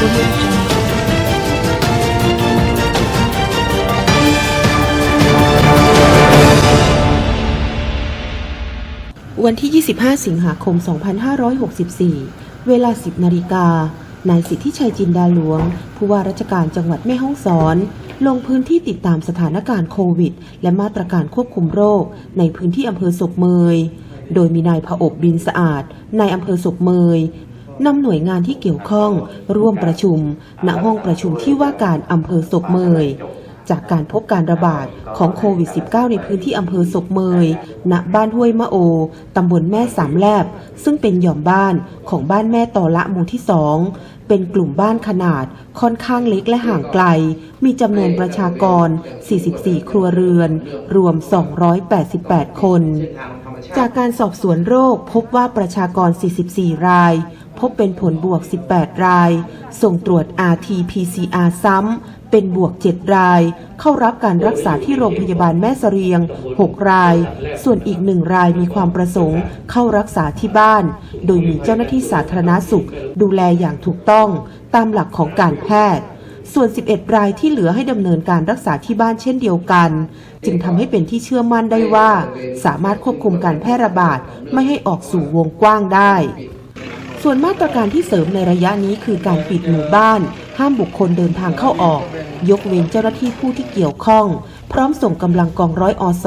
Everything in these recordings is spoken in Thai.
วันที่ 25 สิงหาคม 2564 เวลา 10 นาฬิกา นายสิทธิชัยจินดาหลวง ผู้ว่าราชการจังหวัดแม่ฮ่องสอน ลงพื้นที่ติดตามสถานการณ์โควิด และมาตรการควบคุมโรค ในพื้นที่อำเภอศกเมย โดยมีนายผอบบินสะอาด นายอำเภอศกเมย นำหน่วยงานที่เกี่ยวข้อง ร่วมประชุม ณห้องประชุมที่ว่าการอำเภอศกเมย จากการพบการระบาดของโควิด -19 ในพื้นที่อำเภอศกเมย ณ บ้านห้วยมะโอ ตำบลแม่สามแลบ ซึ่งเป็นหย่อมบ้านของบ้านแม่ต่อละหมู่ที่สองเป็นกลุ่มบ้านขนาดค่อนข้างเล็กและห่างไกล มีจำนวนประชากร 44 ครัวเรือน รวม 288 คน จากการสอบสวนโรคพบว่าประชากร 44 ราย พบเป็นผลบวก 18 ราย ส่งตรวจ RT-PCR ซ้ำ เป็นบวก 7 ราย เข้ารับการรักษาที่โรงพยาบาลแม่เสรียง 6 ราย ส่วนอีกหนึ่งรายมีความประสงค์เข้ารักษาที่บ้าน โดยมีเจ้าหน้าที่สาธารณสุข ดูแลอย่างถูกต้อง ตามหลักของการแพทย์ส่วน 11 รายที่เหลือให้ดำเนินการรักษาที่บ้านเช่นเดียวกัน จึงทำให้เป็นที่เชื่อมั่นได้ว่า สามารถควบคุมการแพร่ระบาดไม่ให้ออกสู่วงกว้างได้ ส่วนมาตรการที่เสริมในระยะนี้คือการปิดหมู่บ้าน ห้ามบุคคลเดินทางเข้าออก ยกเว้นเจ้าหน้าที่ผู้ที่เกี่ยวข้อง พร้อมส่งกำลังกองร้อยอส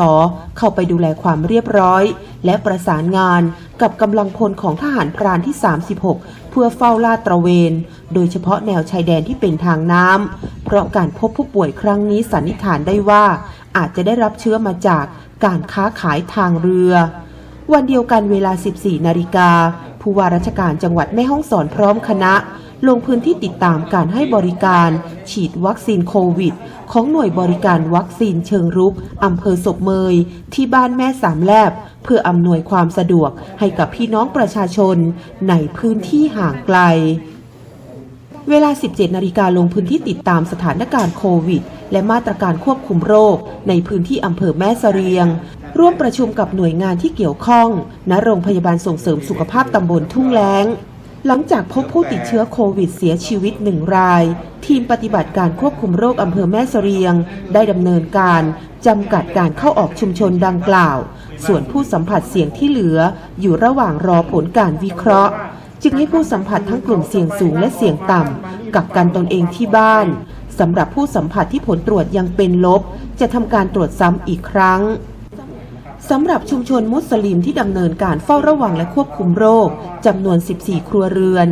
เข้าไปดูแลความเรียบร้อย และประสานงานกับกำลังพลของทหารพรานที่ 36 เพื่อเฝ้าลาดตระเวน โดยเฉพาะแนวชายแดนที่เป็นทางน้ำเพราะการพบผู้ป่วยครั้งนี้สันนิษฐานได้ว่า อาจจะได้รับเชื้อมาจากการค้าขายทางเรือ วันเดียวกันเวลา 14 นาฬิกา ผู้ว่าราชการจังหวัดแม่ฮ่องสอนพร้อมคณะ ลงพื้นที่ติดตามการให้บริการ ฉีดวัคซีนโควิด ของหน่วยบริการวัคซีนเชิงรุกอำเภอศพเมย ที่บ้านแม่สามแลบ เพื่ออำนวยความสะดวกให้กับพี่น้องประชาชน ในพื้นที่ห่างไกล เวลา 17 นาฬิกาลงพื้นที่ติดตามสถานการณ์โควิดและมาตรการควบคุมโรคในพื้นที่อำเภอแม่เสรียง ร่วมประชุมกับหน่วยงานที่เกี่ยวข้อง ณ โรงพยาบาลส่งเสริมสุขภาพตำบลทุ่งแล้ง หลังจากพบผู้ติดเชื้อโควิดเสียชีวิตหนึ่งราย ทีมปฏิบัติการควบคุมโรคอำเภอแม่เสรียง ได้ดำเนินการจำกัดการเข้าออกชุมชนดังกล่าว ส่วนผู้สัมผัสเสี่ยงที่เหลือ อยู่ระหว่างรอผลการวิเคราะห์ จึงให้ผู้สัมผัสทั้งกลุ่มเสี่ยงสูงและเสี่ยงต่ำกักกันตนเองที่บ้านสำหรับผู้สัมผัสที่ผลตรวจยังเป็นลบ จะทำการตรวจซ้ำอีกครั้ง สำหรับชุมชนมุสลิมที่ดำเนินการเฝ้าระวังและควบคุมโรคจำนวน 14 ครัวเรือน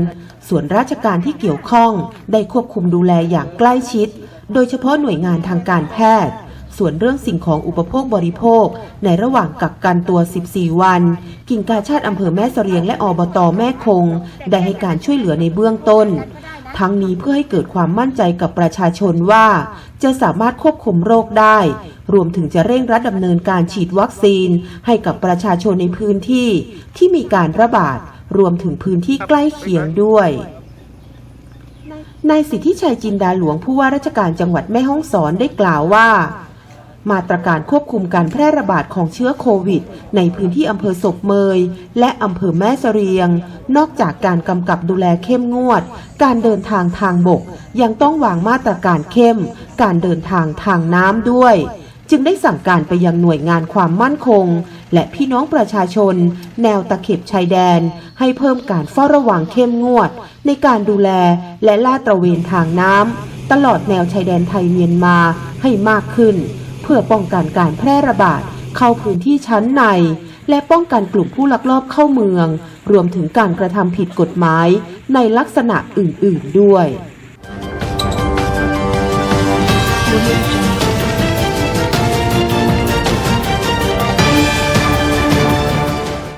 ส่วนราชการที่เกี่ยวข้องได้ควบคุมดูแลอย่างใกล้ชิด โดยเฉพาะหน่วยงานทางการแพทย์ ส่วนเรื่องสิ่งของอุปโภคบริโภค ในระหว่างกักกันตัว 14 วัน กิ่งกาชาติอำเภอแม่เสรียงและอบตแม่คง ได้ให้การช่วยเหลือในเบื้องต้น ทั้งนี้เพื่อให้เกิดความมั่นใจกับประชาชนว่า จะสามารถควบคุมโรคได้ รวมถึงจะเร่งรัดดำเนินการฉีดวัคซีน ให้กับประชาชนในพื้นที่ที่มีการระบาด รวมถึงพื้นที่ใกล้เคียงด้วยนายสิทธิชัยจินดาหลวงผู้ว่าราชการจังหวัดแม่ฮ่องสอนได้กล่าวว่า มาตรการควบคุมการแพร่ระบาดของเชื้อโควิด ในพื้นที่อำเภอศกเมย และอำเภอแม่เสรียง นอกจากการกำกับดูแลเข้มงวด การเดินทางทางบก ยังต้องวางมาตรการเข้ม การเดินทางทางน้ำด้วย จึงได้สั่งการไปยังหน่วยงานความมั่นคง และพี่น้องประชาชน แนวตะเข็บชายแดน ให้เพิ่มการเฝ้าระวังเข้มงวด ในการดูแลและลาดตระเวนทางน้ำตลอดแนวชายแดนไทยเมียนมาให้มากขึ้น เพื่อป้องกันการแพร่ระบาดเข้าพื้นที่ชั้นใน และป้องกันกลุ่มผู้ลักลอบเข้าเมือง รวมถึงการกระทำผิดกฎหมายในลักษณะอื่น ๆด้วย